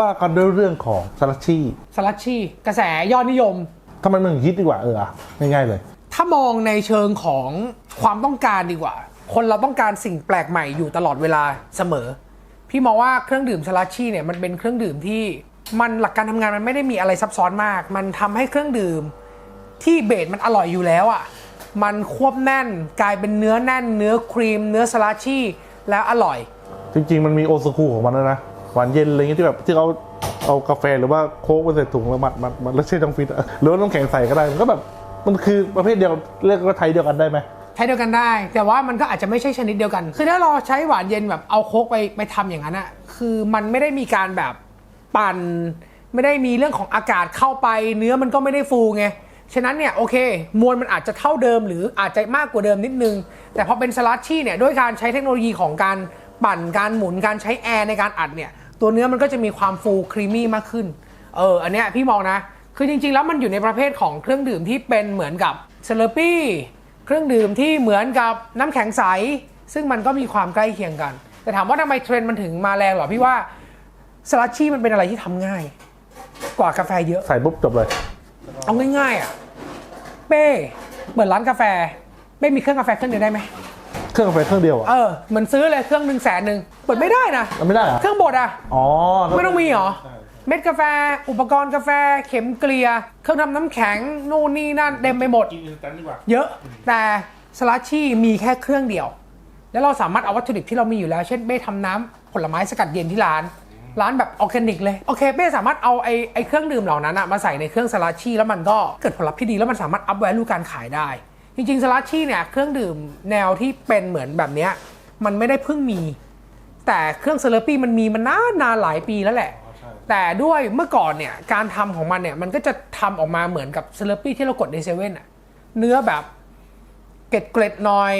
ว่ากันด้วยเรื่องของซาลาชี่สลัดชีกระแสยอดนิยมทำไมมันถึงฮิตดีกว่าเอออะง่ายๆเลย ถ้ามองในเชิงของความต้องการดีกว่า คนเราต้องการสิ่งแปลกใหม่อยู่ตลอดเวลาเสมอ พี่มองว่าเครื่องดื่มสลัดชี่เนี่ยมันเป็นเครื่องดื่มที่มันหลักการทำงานมันไม่ได้มีอะไรซับซ้อนมาก มันทำให้เครื่องดื่มที่เบสมันอร่อยอยู่แล้วอะ่ะ มันควบแน่นกลายเป็นเนื้อแน่น เนื้อครีม เนื้อสลัดชี่แล้วอร่อย จริงๆ มันมีโอซากุของมันด้วยนะ หวานเย็นอะไรเงี้ยที่แบบที่เขาเอากาแฟหรือว่าโค้กไปใส่ถุงแล้วมัดมัดมัดแล้วเช่ต้องฟิตอะหรือว่าน้ำแข็งใส่ก็ได้มันก็แบบมันคือประเภทเดียวเรียกว่าไทยเดียวกันได้ไหมใช้เดียวกันได้ แต่ว่ามันก็อาจจะไม่ใช่ชนิดเดียวกัน คือถ้าเราใช้หวานเย็นแบบเอาโค้กไปไปทำอย่างนั้นอะคือมันไม่ได้มีการแบบปั่น ไม่ได้มีเรื่องของอากาศเข้าไป เนื้อมันก็ไม่ได้ฟูไงฉะนั้นเนี่ยโอเค มวลมันอาจจะเท่าเดิม หรืออาจจะมากกว่าเดิมนิดนึง แต่พอเป็นสลัดชี่เนี่ยด้วยการใช้เทคโนโลยีของการปั่นการหมุนการใช้แอร์ในการอัดเนี่ย ตัวเนื้อมันก็จะมีความฟูครีมมี่มากขึ้น เออ อันเนี้ยพี่มองนะ คือจริง ๆ แล้วมันอยู่ในประเภทของเครื่องดื่มที่เป็นเหมือนกับเซเลปี้ เครื่องดื่มที่เหมือนกับน้ำแข็งใส ซึ่งมันก็มีความใกล้เคียงกัน แต่ถามว่าทำไมเทรนด์มันถึงมาแรงเหรอพี่ว่าสลัดชี่มันเป็นอะไรที่ทำง่าย กว่ากาแฟเยอะ ใส่ปุ๊บจบเลย เอาง่ายๆอะ เป้เหมือนร้านกาแฟเป้มีเครื่องกาแฟเครื่องเดียวได้ไหม เครื่องกาแฟเครื่องเดียวอะเออ เหมือนซื้อเลยเครื่องหนึ่งแสนหนึ่งเปิดไม่ได้นะ มันไม่ได้เหรอ เครื่องบดอะ อ๋อไม่ต้องมีเหรอ เม็ดกาแฟ อุปกรณ์กาแฟ เข็มเกลีย เครื่องทำน้ำแข็ง นู่นนี่นั่นเต็มไปหมด กินอินสแตนต์ดีกว่า เยอะ แต่สลัดชี่มีแค่เครื่องเดียว แล้วเราสามารถเอาวัตถุดิบที่เรามีอยู่แล้ว เช่นเป้ทำน้ำผลไม้สกัดเย็นที่ร้าน ร้านแบบออร์แกนิกเลย โอเคเป้สามารถเอาไอ้ไอ้เครื่องดื่มเหล่านั้นอะมาใส่ในเครื่องสลัดชี่แล้วมันก็เกิดผลลัพธ์ที่ดีแล้วมันสามารถอัพแวลูการขายได้ จริงๆสลัดชี่เนี่ยเครื่องดื่มแนวที่เป็นเหมือนแบบเนี้ยมันไม่ได้เพิ่งมี แต่เครื่องเซเลปี้มันมีมานานนานหลายปีแล้วแหละ แต่ด้วยเมื่อก่อนเนี่ยการทำของมันเนี่ยมันก็จะทำออกมาเหมือนกับเซเลปี้ที่เรากดในเซเว่นอะเนื้อแบบเกล็ดเกล็ดๆหน่อย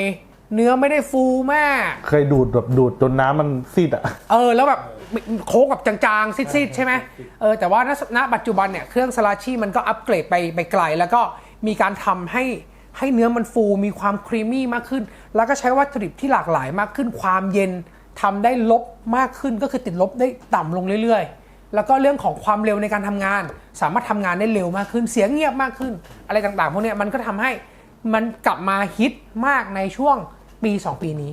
เนื้อไม่ได้ฟูมาก เคยดูดแบบดูดจนน้ำมันซีดอะเออแล้วแบบโค้กแบบจางๆซิดๆใช่ไหมเออแต่ว่าณณปัจจุบันเนี่ยเครื่องสลาชี่มันก็อัปเกรดไปไปไกล แล้วก็มีการทำให้ให้เนื้อมันฟูมีความครีมมี่มากขึ้น แล้วก็ใช้วัตถุดิบที่หลากหลายมากขึ้นความเย็น ทำได้ลบมากขึ้นก็คือติดลบได้ต่ำลงเรื่อยๆ แล้วก็เรื่องของความเร็วในการทำงาน สามารถทำงานได้เร็วมากขึ้น เสียงเงียบมากขึ้น อะไรต่างๆ พวกเนี้ยมันก็ทำให้มันกลับมาฮิตมากในช่วงปีสองปีนี้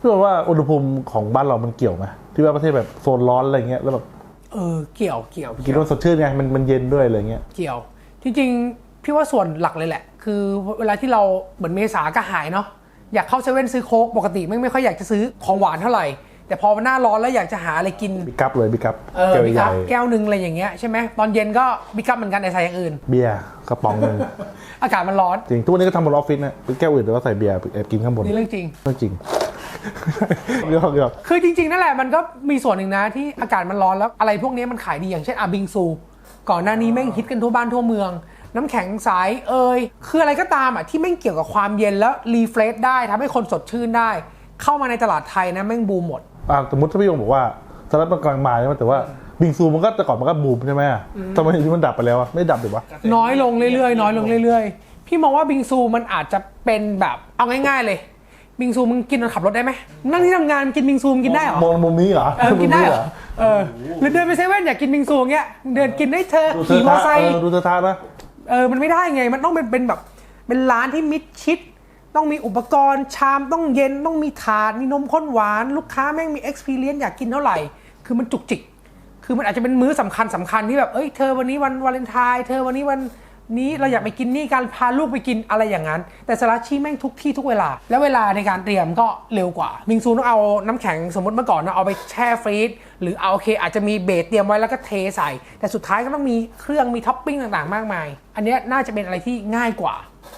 พี่บอกว่าอุณหภูมิของบ้านเรามันเกี่ยวไหมที่ว่าประเทศแบบโซนร้อนอะไรเงี้ยแล้วแบบเออเกี่ยวเกี่ยวกินแล้วมันสดชื่นไงมันมันเย็นด้วยอะไรเงี้ยเกี่ยว จริงๆพี่ว่าส่วนหลักเลยแหละ คือเวลาที่เราเหมือนเมษาก็หายเนาะ อยากเข้าเซเว่นซื้อโค้กปกติไม่ไม่ค่อยอยากจะซื้อของหวานเท่าไหร่ แต่พอหน้าร้อนแล้วอยากจะหาอะไรกินบิกัพเลยบิกัพเออแก้วบิใหกัญ่บแก้วหนึ่งอะไรอย่างเงี้ยใช่ไหมตอนเย็นก็บิกับเหมือนกันแต่ใส่อย่างอื่น เบียร์กระป๋องหนึ่งอากาศมันร้อนจริงทุกวันนี้ก็ทำบนออฟฟิศนะเป็นแก้วอื่นแต่ว่าใส่เบียร์แอบกินข้างบนนี่เรื่องจริงเรื่องจริงเรื่องเรื่องคือจริง ๆ นั่นแหละมันก็มีส่วนหนึ่งนะที่อากาศมันร้อนแล้วอะไรพวกนี้มันขายดีอย่างเช่นอาบิงซู ก่อนหน้านี้แม่งฮิตกันทั่วบ้านทั่วเมือง น้ำแข็งใสเอ่ยคืออะไรก็ตามอะที่แม่งเกี่ยวกับความเย็นแล้วรีเฟรชได้ทำให้คนสดชื่นได้ เข้ามาในตลาดไทยนะแม่งบูมหมดอะสมมติถ้าพี่ยงบอกว่าสลัดมันกำลังมาใช่ไหมแต่ว่าบิงซูมันก็แต่ก่อนมันก็บูมใช่ไหมทำไมที่มันดับไปแล้วอะไม่ดับหรือวะน้อยลงเรื่อยๆน้อยลงเรื่อยๆ พี่มองว่าบิงซูมันอาจจะเป็นแบบเอาง่าย ๆ เลยบิงซูมึงกินตอนขับรถได้ไหมนั่งที่ทำงานกินบิงซูมึงกินได้เหรอมองมุมนี้เหรอเออกินได้เหรอมุมเออหรือเดินไปเซเว่นอยากกินบิงซูอย่างเงี้ยเดินกินได้เธอดูเธขี่อมอท่าเตอร์ไซค์เออดูเธอท่านะ เออมันไม่ได้ไงมันต้องเป็นเป็นแบบเป็นร้านที่มิดชิด ต้องมีอุปกรณ์ชามต้องเย็นต้องมีถาดมีนมข้นหวาน ลูกค้าแม่งมี experience อยากกินเท่าไหร่ คือมันจุกจิก คือมันอาจจะเป็นมื้อสำคัญสำคัญที่แบบเอ้ยเธอวันนี้วันวาเลนไทน์เธอวันนี้วัน นี้เราอยากไปกินนี่การพาลูกไปกินอะไรอย่างนั้น แต่สลัดชี่แม่งทุกที่ทุกเวลา แล้วเวลาในการเตรียมก็เร็วกว่า มิงซูต้องเอาน้ำแข็งสมมติเมื่อก่อนนะเอาไปแช่ฟรีซหรือเอาโอเคอาจจะมีเบสเตรียมไว้แล้วก็เทใส่ แต่สุดท้ายก็ต้องมีเครื่องมีท็อปปิ้งต่างๆ มากมาย อันเนี้ยน่าจะเป็นอะไรที่ง่ายกว่า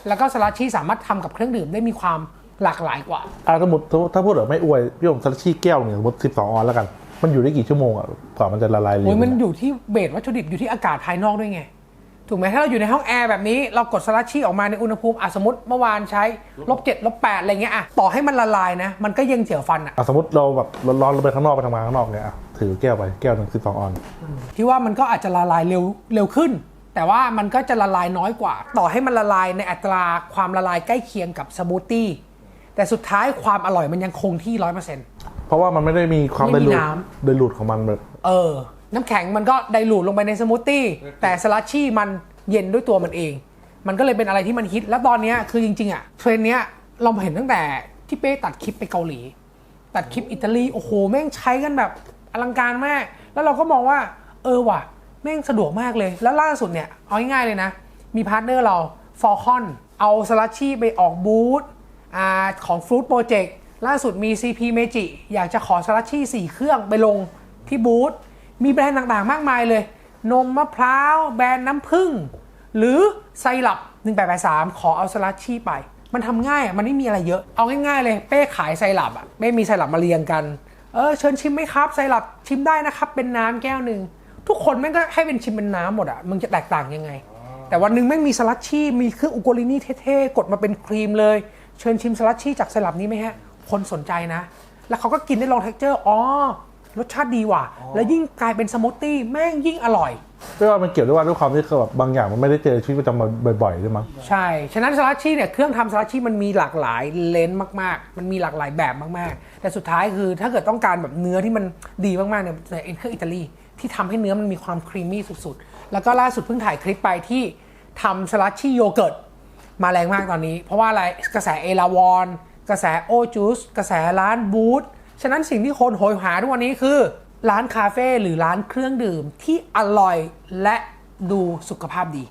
แล้วก็สลัดชี่สามารถทำกับเครื่องดื่มได้มีความหลากหลายกว่าอะสมมติถ้าพูดแบบไม่อวยพี่ยงสลัดชี่แก้วเนี่ยสมมติสิบสองออนแล้วกัน มันอยู่ได้กี่ชั่วโมงอะกว่ามันจะละลายเร็วโอ้ยมันอยู่ที่เบสวัตถุดิบอยู่ที่อากาศภายนอกด้วยไง ถูกไหมถ้าเราอยู่ในห้องแอร์แบบนี้เรากดสลัดชี่ออกมาในอุณหภูมิอะสมมติเมื่อวานใช้ลบเจ็ดลบแปดอะไรเงี้ยอะต่อให้มันละลายนะ มันก็ยังเจียวฟันอะอะสมมติเราแบบร้อนๆเราไปข้างนอกไปทำงานข้างนอกเนี่ยอะถือแก้วไปแก้วหนึ่งสิบสองออนที่ว่ามันก็อาจจะละลายเร็วเร็วขึ้น แต่ว่ามันก็จะละลายน้อยกว่า ต่อให้มันละลายในอัตราความละลายใกล้เคียงกับสมูทตี้แต่สุดท้ายความอร่อยมันยังคงที่ร้อยเปอร์เซ็นต์เพราะว่ามันไม่ได้มีความไม่ไดมีรูดน้ไดรูดของมันแบบ เออ น้ำแข็งมันก็ไดลูดลงไปในสมูทตี้แต่สลัดชี่มันเย็นด้วยตัวมันเอง มันก็เลยเป็นอะไรที่มันฮิต แล้วตอนเนี้ยคือจริง ๆ อะเทรนด์เนี้ยเราเห็นตั้งแต่ที่เป้ตัดคลิปไปเกาหลี ตัดคลิปอิตาลีโอ้โหแม่งใช้กันแบบอลังการมาก แล้วเราก็มองว่า เออว่ะแม่งสะดวกมากเลย แล้วล่าสุดเนี่ยเอาง่ายๆเลยนะ มีพาร์ทเนอร์เราฟอลคอนเอาสลัดชี่ไปออกบูธอ่าของฟ r ู i โปรเจกต์ล่าสุดมี CP Meiji อยากจะขอสลัดชี่4เครื่องไปลงที่บูธ มีแบรนด์ต่างๆ มากมายเลย นมมะพร้าว แบรนด์น้ำผึ้งหรือไซรัป1883 ขอเอาสลัดชี่ไป มันทำง่ายมันไม่มีอะไรเยอะ เอาง่ายๆเลย เป้ขายไซรัปอะเป้มีไซรัปมาเรียงกัน เออเชิญชิมไหมครับไซรัปชิมได้นะครับ เป็นน้ำแก้วหนึ่งทุกคนแม่งก็ให้เป็นชิมเป็นน้ำหมดอะมึงจะแตกต่างยังไง แต่วันหนึ่งแม่งมีสลัดชี่มีเครื่องอุโกลินี่เท่ๆกดมาเป็นครีมเลย เชิญชิมสลัดชี่จากไซรัปนี้ไหมฮะคนสนใจนะ แล้วเขาก็กินได้ลองเท็กเจอร์อ๋อ รสชาติดีว่ะ แล้วยิ่งกลายเป็นสมูทตี้แม่งยิ่งอร่อยไม่ว่ามันเกี่ยวด้วยว่าด้วยความที่คือแบบบางอย่างมันไม่ได้เจอในชีวิตประจำวันบ่อยๆด้วยมั้งใช่ ฉะนั้นสลัดชี่เนี่ยเครื่องทำสลัดชี่มันมีหลากหลายเลนส์มากๆ มันมีหลากหลายแบบมากๆ แต่สุดท้ายคือถ้าเกิดต้องการแบบเนื้อที่มันดีมากๆเนี่ยจะเป็นเครื่องอิตาลีที่ทำให้เนื้อมันมีความครีมมี่สุดๆ แล้วก็ล่าสุดเพิ่งถ่ายคลิปไปที่ทำสลัดชี่โยเกิร์ตมาแรงมากตอนนี้ เพราะว่าอะไรกระแสเอลาวอนกระแสโอจูสกระแสร้านบูธ ฉะนั้นสิ่งที่คนโหยหาทุกวันนี้คือ ร้านคาเฟ่หรือร้านเครื่องดื่มที่อร่อยและดูสุขภาพดี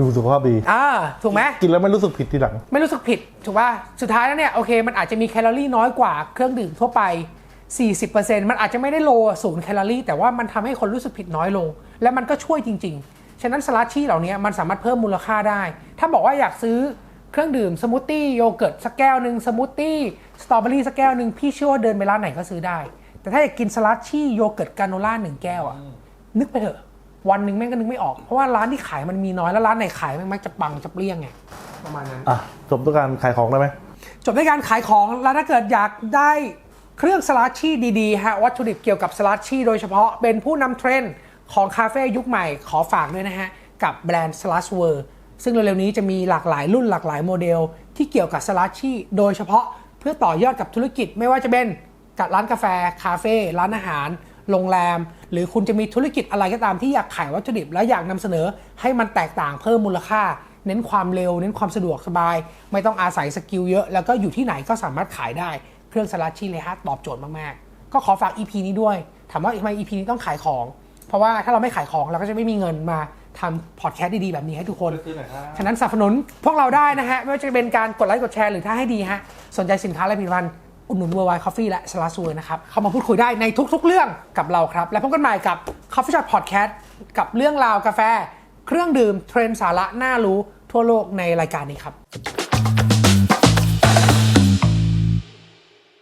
ดูสุขภาพดีอ่าถูกไหมกินแล้วไม่รู้สึกผิดทีหลัง ไม่รู้สึกผิดถูกป่ะสุดท้ายแล้วเนี่ยโอเคมันอาจจะมีแคลอรี่น้อยกว่าเครื่องดื่มทั่วไป 40%มันอาจจะไม่ได้โลศูนย์แคลอรี่ แต่ว่ามันทำให้คนรู้สึกผิดน้อยลง และมันก็ช่วยจริง ๆ ฉะนั้นสลัดชี่เหล่านี้มันสามารถเพิ่มมูลค่าได้ ถ้าบอกว่าอยากซื้อ เครื่องดื่มสมูทตี้โยเกิร์ตสักแก้วหนึ่งสมูทตี้สตรอเบอรี่สักแก้วหนึ่งพี่เชื่อว่าเดินไปร้านไหนก็ซื้อได้ แต่ถ้าอยากกินสลัดชี่โยเกิร์ตกราโนล่าหนึ่งแก้วอะนึกไปเถอะ วันหนึ่งแม่งก็นึกไม่ออก เพราะว่าร้านที่ขายมันมีน้อยแล้วร้านไหนขายแม่งมักจะปังจะเปรี้ยงไงประมาณนั้นอะจบด้วยการขายของได้ไหมจบด้วยการขายของแล้วถ้าเกิดอยากได้เครื่องสลัดชี่ดีๆฮะวัตถุดิบเกี่ยวกับสลัดชี่โดยเฉพาะเป็นผู้นำเทรนด์ของคาเฟ่ยุคใหม่ขอฝากด้วยนะฮะกับแบรนด์สลัดเวอร์ ซึ่งเร็วๆนี้จะมีหลากหลายรุ่นหลากหลายโมเดล ที่เกี่ยวกับสลัดชี่โดยเฉพาะเพื่อต่อยอดกับธุรกิจไม่ว่าจะเป็นกับร้านกาแฟ คาเฟ่ร้านอาหาร โรงแรม หรือคุณจะมีธุรกิจอะไรก็ตามที่อยากขายวัตถุดิบ และอยากนำเสนอให้มันแตกต่างเพิ่มมูลค่า เน้นความเร็ว เน้นความสะดวกสบาย ไม่ต้องอาศัยสกิลเยอะ แล้วก็อยู่ที่ไหนก็สามารถขายได้ เครื่องสลัดชี่เลยฮะตอบโจทย์มากๆ ก็ขอฝาก EP นี้ด้วย ถามว่าทำไม EP นี้ต้องขายของ เพราะว่าถ้าเราไม่ขายของเราก็จะไม่มีเงินมา ทำพอดแคสต์ดีๆ แบบนี้ให้ทุกคน ฉะนั้นสนับสนุนพวกเราได้นะฮะ ไม่ว่าจะเป็นการกดไลค์กดแชร์หรือถ้าให้ดีฮะ สนใจสินค้าและผลิตภัณฑ์อุดหนุน Worldwide Coffee และ s l a s w o r นะครับ เข้ามาพูดคุยได้ในทุกๆ เรื่องกับเราครับ และพบกันใหม่กับ Coffee Shop Podcast กับเรื่องราวกาแฟ เครื่องดื่มเทรนด์สาระน่ารู้ทั่วโลกในรายการนี้ครับ